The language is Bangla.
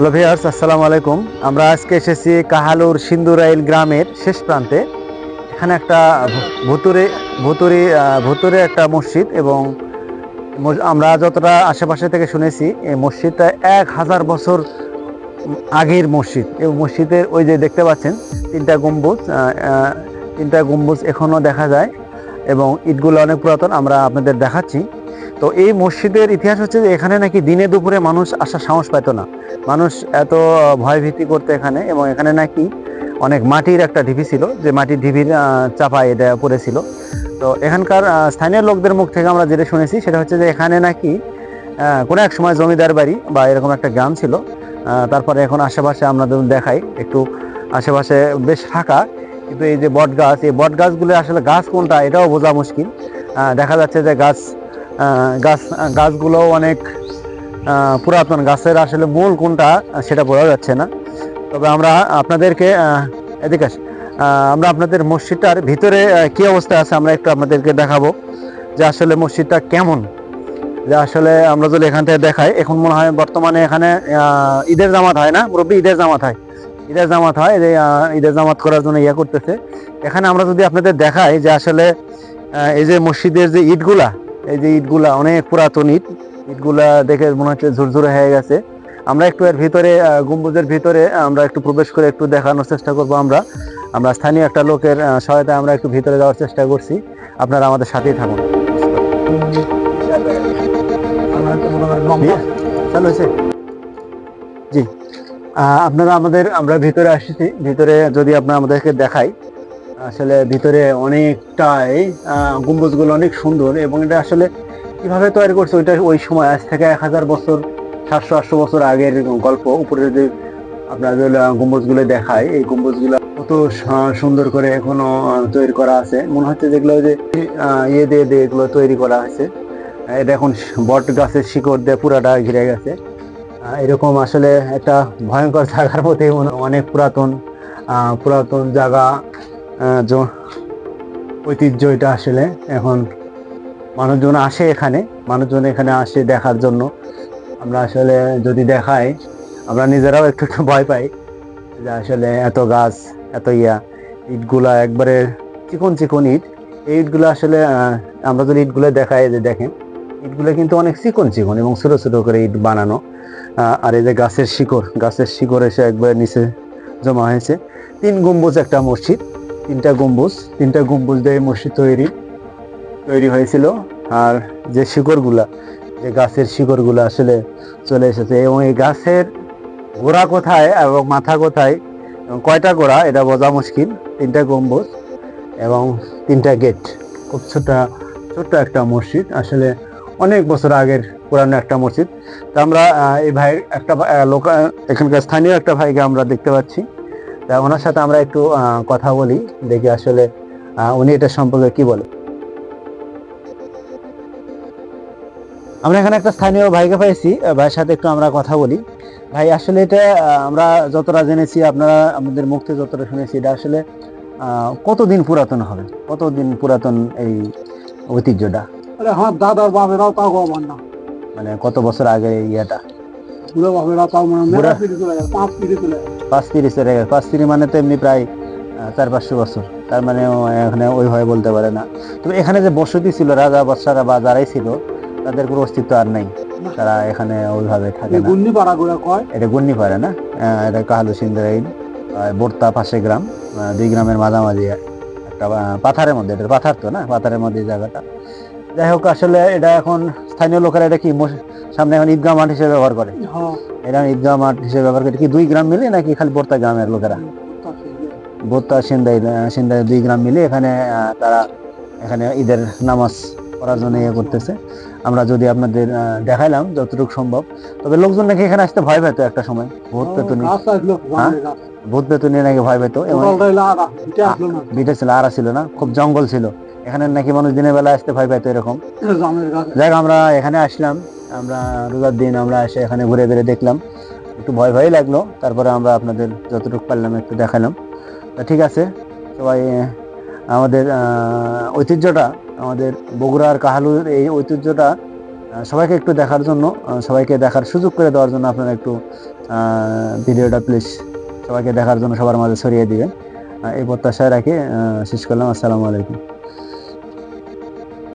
হ্যালো ভিয়ার্স আসসালামু আলাইকুম। আমরা আজকে এসেছি কাহালুর সিন্দুরাইল গ্রামের শেষ প্রান্তে। এখানে একটা ভুতুরে, ভুতুরি ভুতুরে একটা মসজিদ এবং আমরা যতটা আশেপাশে থেকে শুনেছি, এই মসজিদটা এক হাজার বছর আগের মসজিদ। এই মসজিদের ওই যে দেখতে পাচ্ছেন, তিনটা গম্বুজ তিনটা গম্বুজ এখনও দেখা যায় এবং ইটগুলো অনেক পুরাতন, আমরা আপনাদের দেখাচ্ছি। তো এই মসজিদের ইতিহাস হচ্ছে যে এখানে নাকি দিনে দুপুরে মানুষ আসার সাহস পেত না। মানুষ এত ভয়ভীতি করতে এখানে এবং এখানে নাকি অনেক মাটির একটা ঢিবি ছিল, যে মাটির ঢিবির চাপায় এটা পড়েছিল। তো এখানকার স্থানীয় লোকদের মুখ থেকে আমরা যেটা শুনেছি সেটা হচ্ছে যে এখানে নাকি কোনো এক সময় জমিদার বাড়ি বা এরকম একটা গ্রাম ছিল। তারপরে এখন আশেপাশে আমরা দেখাই, একটু আশেপাশে বেশ ফাঁকা, কিন্তু এই যে বট গাছ এই বট গাছগুলো আসলে গাছ কোনটা এটাও বোঝা মুশকিল। দেখা যাচ্ছে যে গাছ গাছ গাছগুলো অনেক পুরাতন। গাছের আসলে মূল কোনটা সেটা বোঝা যাচ্ছে না। তবে আমরা আপনাদেরকে এদিকে। আমরা আপনাদের মসজিদটার ভিতরে কি অবস্থা আছে আমরা একটু আপনাদেরকে দেখাবো যে আসলে মসজিদটা কেমন। যে আসলে আমরা যদি এখান থেকে দেখাই, এখন মনে হয় বর্তমানে এখানে ঈদের জামাত হয় না? মুরব্বী ঈদের জামাত হয়। ঈদের জামাত হয় ঈদের জামাত করার জন্য ইয়ে করতেছে। এখানে আমরা যদি আপনাদের দেখাই যে আসলে এই যে মসজিদের যে ইটগুলা এই যে ইটগুলা, অনেক পুরাতন ইট। ইটগুলা দেখে মনে হচ্ছে ঝুরঝুরে হয়ে গেছে। আমরা একটু এর ভিতরে গম্বুজের ভিতরে আমরা একটু প্রবেশ করে একটু দেখানোর চেষ্টা করব আমরা। আমরা স্থানীয় একটা লোকের সহায়তায় আমরা একটু ভিতরে যাওয়ার চেষ্টা করছি। আপনারা আমাদের সাথেই থাকুন। জি। আপনারা আমাদের, আমরা ভিতরে আসছি। ভিতরে যদি আপনারা আমাদেরকে দেখাই আসলে ভিতরে অনেকটাই গম্বুজগুলো অনেক সুন্দর এবং এটা আসলে কীভাবে তৈরি করছে ওইটা ওই সময়, আজ থেকে এক হাজার বছর, সাতশো, আটশো বছর আগের গল্প। উপরে যে আপনাদের গম্বুজগুলো দেখায়, এই গম্বুজগুলো কত সুন্দর করে এখনও তৈরি করা আছে। মনে হচ্ছে যেগুলো যে ইয়ে দিয়ে দিয়ে এগুলো তৈরি করা হয়েছে। এটা এখন বট গাছের শিকড় দিয়ে পুরাটা ঘিরে গেছে। এরকম আসলে একটা ভয়ঙ্কর জায়গার মধ্যে অনেক পুরাতন পুরাতন জায়গা। ঐতিহ্য এটা আসলে। এখন মানুষজন আসে এখানে, মানুষজন এখানে আসে দেখার জন্য। আমরা আসলে যদি দেখাই, আমরা নিজেরাও একটু একটু ভয় পাই যে আসলে এত গাছ, এত ইয়া, ইটগুলা একবারে চিকন চিকন ইট। এই ইটগুলো আসলে আমরা যদি ইটগুলো দেখাই, যে দেখেন, ইটগুলো কিন্তু অনেক চিকন চিকন এবং ছোটো ছোটো করে ইট বানানো। আর এই যে গাছের শিকড় গাছের শিকড় এসে একবার নিচে জমা হয়েছে। তিন গম্বুজ একটা মসজিদ। তিনটা গম্বুজ তিনটা গম্বুজ দিয়ে মসজিদ তৈরি। তৈরি হয়েছিল আর যে শিকড়গুলা যে গাছের শিকড়গুলো আসলে চলে এসেছে এবং এই গাছের গোড়া কোথায় এবং মাথা কোথায় এবং কয়টা গোড়া এটা বোঝা মুশকিল। তিনটা গম্বুজ এবং তিনটা গেট খুব ছোট ছোট্ট একটা মসজিদ। আসলে অনেক বছর আগের পুরানো একটা মসজিদ। তা আমরা এই ভাই একটা ভা- আহ, লোক আহ, এখানকার স্থানীয় একটা ভাইকে আমরা দেখতে পাচ্ছি। তা ওনার সাথে আমরা একটু কথা বলি দেখি আসলে উনি এটা সম্পর্কে কি বলে। আমরা এখানে একটা স্থানীয় ভাইকে পাইছি ভাইয়ের সাথে একটু আমরা কথা বলি। ভাই আসলে এটা আমরা যতটা জেনেছি আপনারা আমাদের মুখ থেকে যতটা শুনেছি এটা আসলে আহ, কতদিন পুরাতন হবে? কতদিন পুরাতন এই ঐতিহ্যটা? আমার দাদার বাপেরাও তাও আমার না। মানে কত বছর আগে ইয়েটা? বুড়ো বাপেরা তাও মানে পিড়ি চলে পাঁচ পিড়ি চলে তিরিশ গেছে পাঁচ তিরিশ মানে তো এমনি প্রায় চার পাঁচশো বছর। তার মানে এখানে ওইভাবে বলতে পারে না। তবে এখানে যে বসতি ছিল রাজা বাদশারা বা যারাই ছিল তাদের কোনো অস্তিত্ব আর নেই। তারা এখানে ওইভাবে থাকে না। গুন্নি পাড়া করে কয়? এটা গুন্নি পারে না এটা কাহালু সিন্দারাইল বোরতা পাশে গ্রাম দুই গ্রামের মাঝামাঝি একটা পাথারের মধ্যে। এটা পাথার তো না? পাথারের মধ্যে জায়গাটা। যাই হোক আসলে এটা এখন স্থানীয় লোকেরা এটা কি সামনে এখন ঈদগাহ মাঠ হিসেবে ব্যবহার করে? হ্যাঁ। এটা ঈদগাহ মাঠ হিসেবে ব্যবহার করে। কি দুই গ্রাম মিলে নাকি খালি বোরতা গ্রামের লোকেরা? বোরতা সিন্দাই সিন্দাই দুই গ্রাম মিলে এখানে তারা এখানে ঈদের নামাজ পড়ার জন্য ইয়ে করতেছে। আমরা যদি আপনাদের দেখাইলাম যতটুকু সম্ভব। তবে লোকজন নাকি এখানে আসতে ভয় পেতো একটা সময়। ভূত পেতুনি। হ্যাঁ? ভূত পেতুনি নাকি ভয় পেতো? বিটা ছিল আরা ছিল না। খুব জঙ্গল ছিল। এখানে নাকি মানুষ দিনের বেলা আসতে ভয় পেতো এরকম। যাক, আমরা এখানে আসলাম। আমরা রোজার দিন আমরা এসে এখানে ঘুরে বেড়ে দেখলাম। একটু ভয় ভয়ই লাগল। তারপরে আমরা আপনাদের যতটুকু পারলাম একটু দেখালাম। তা ঠিক আছে। সবাই আমাদের ঐতিহ্যটা, আমাদের বগুড়ার কাহালুর এই ঐতিহ্যটা সবাইকে একটু দেখার জন্য সবাইকে দেখার সুযোগ করে দেওয়ার জন্য আপনারা একটু ভিডিওটা প্লিজ সবাইকে দেখার জন্য সবার মাঝে ছড়িয়ে দিবেন। এই প্রত্যাশায় রাখি। শেষ করলাম। আসসালামু আলাইকুম।